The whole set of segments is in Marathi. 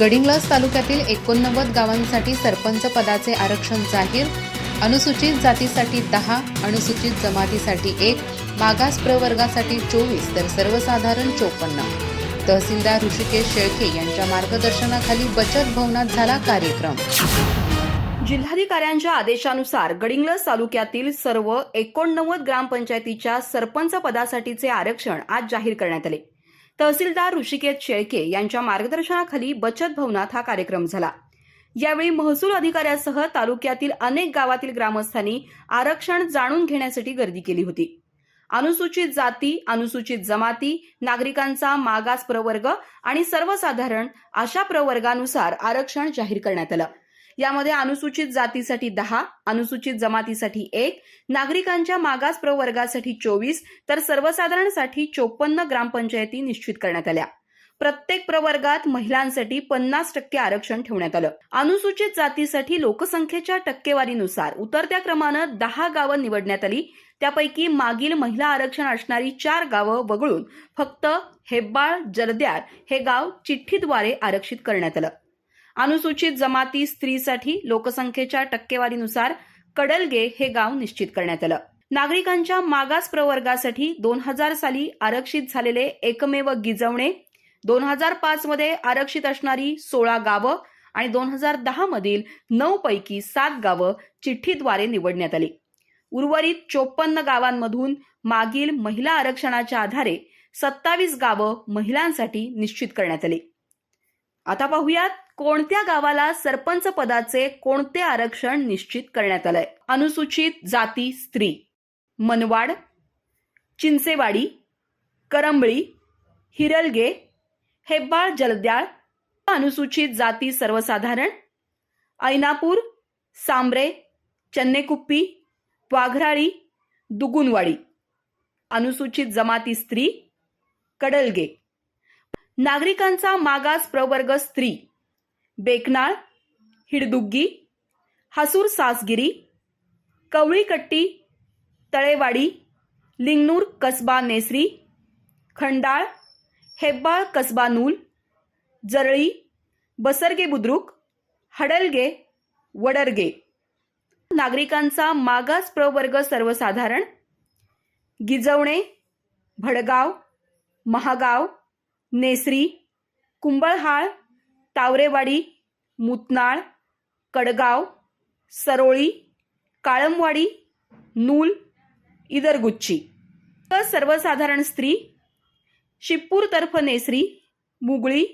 गडिंग्लज तालुक्यातील एकोणनव्वद गावांसाठी सरपंच पदाचे आरक्षण जाहीर अनुसूचित जातीसाठी दहा अनुसूचित जमातीसाठी एक मागास प्रवर्गासाठी चोवीस तर सर्वसाधारण चोपन्न. तहसीलदार ऋषिकेश शेळके यांच्या मार्गदर्शनाखाली बचत भवनात झाला कार्यक्रम. जिल्हाधिकाऱ्यांच्या आदेशानुसार गडिंग्लज तालुक्यातील सर्व एकोणनव्वद ग्रामपंचायतीच्या सरपंच पदासाठीचे आरक्षण आज जाहीर करण्यात आले. तहसीलदार ऋषिकेत शेळके यांच्या मार्गदर्शनाखाली बचत भवनात हा कार्यक्रम झाला. यावेळी महसूल अधिकाऱ्यासह तालुक्यातील अनेक गावातील ग्रामस्थांनी आरक्षण जाणून घेण्यासाठी गर्दी केली होती. अनुसूचित जाती अनुसूचित जमाती नागरिकांचा मागास प्रवर्ग आणि सर्वसाधारण अशा प्रवर्गानुसार आरक्षण जाहीर करण्यात आलं. यामध्ये अनुसूचित जातीसाठी दहा अनुसूचित जमातीसाठी एक नागरिकांच्या मागास प्रवर्गासाठी चोवीस तर सर्वसाधारणसाठी चोपन्न ग्रामपंचायती निश्चित करण्यात आल्या. प्रत्येक प्रवर्गात महिलांसाठी पन्नास टक्के आरक्षण ठेवण्यात आलं. अनुसूचित जातीसाठी लोकसंख्येच्या टक्केवारीनुसार उतरत्या क्रमानं दहा गावं निवडण्यात आली. त्यापैकी मागील महिला आरक्षण असणारी चार गावं वगळून फक्त हेब्बाळ जरद्यार हे गाव चिठ्ठीद्वारे आरक्षित करण्यात आलं. अनुसूचित जमाती स्त्रीसाठी लोकसंख्येच्या टक्केवारीनुसार कडलगे हे गाव निश्चित करण्यात आलं. नागरिकांच्या मागास प्रवर्गासाठी दोन हजार साली आरक्षित झालेले एकमेव गिजवणे दोन हजार पाच मध्ये आरक्षित असणारी सोळा गावं आणि दोन हजार दहा मधील नऊ पैकी सात गावं चिठ्ठीद्वारे निवडण्यात आली. उर्वरित चोपन्न गावांमधून मागील महिला आरक्षणाच्या आधारे सत्तावीस गावं महिलांसाठी निश्चित करण्यात आली. आता पाहूयात कोणत्या गावाला सरपंच पदाचे कोणते आरक्षण निश्चित करण्यात आलंय? अनुसूचित जाती स्त्री. मनवाड चिंचेवाडी करंबळी हिरलगे हेब्बाळ जलद्याळ अनुसूचित जाती सर्वसाधारण. ऐनापूर सांबरे चन्नेकुप्पी वाघराळी दुगुनवाडी. अनुसूचित जमाती स्त्री कडलगे. नागरिकांचा मागास प्रवर्ग स्त्री. बेकनाळ हिडदुग्गी हसूर सासगिरी कवळीकट्टी तळेवाडी लिंगनूर कसबा नेसरी खंडाळ हेब्बाळ कसबा नूल जरळी बसरगे बुद्रुक हडलगे वडरगे. नागरिकांचा मागास प्रवर्ग सर्वसाधारण. गिजवणे भडगाव महागाव नेसरी कुंबळहाळ तावरेवाडी मुतनाळ कडगाव सरोळी काळमवाडी नूल इदरगुच्ची. तर सर्वसाधारण स्त्री शिप्पूर तर्फ नेसरी मुगळी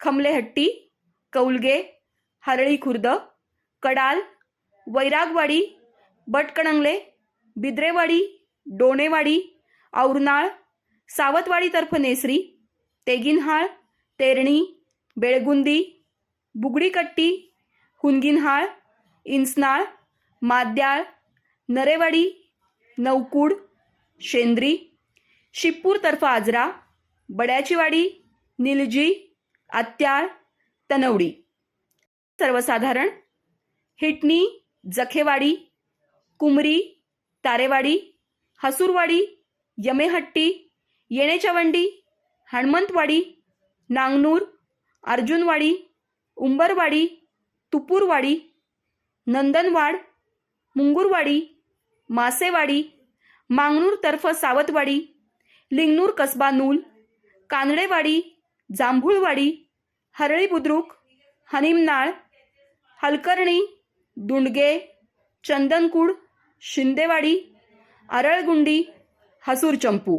खमलेहट्टी कौलगे हरळी खुर्द कडाल वैरागवाडी बटकणंगले बिद्रेवाडी डोणेवाडी औरनाळ सावतवाडीतर्फ नेसरी तेगिनहाळ तेरणी बेळगुंदी बुगडीकट्टी हुनगिनहाळ इंचनाळ माद्याळ नरेवाडी नौकूड शेंद्री शिप्पूरतर्फ आजरा बड्याचीवाडी निलजी आत्याळ तनवडी. सर्वसाधारण हिटणी जखेवाडी कुमरी तारेवाडी हसूरवाडी यमेहट्टी येणेचवंडी हणमंतवाडी नांगनूर अर्जुनवाडी उंबरवाडी तुपूरवाडी नंदनवाड मुंगूरवाडी मासेवाडी मांगनूर तर्फ सावतवाडी लिंगनूर कसबा नूल कानडेवाडी जांभूळवाडी हरळी बुद्रुक हनिमनाळ हलकर्णी दुंडगे चंदनकूड शिंदेवाडी अरळगुंडी हसूर चंपू.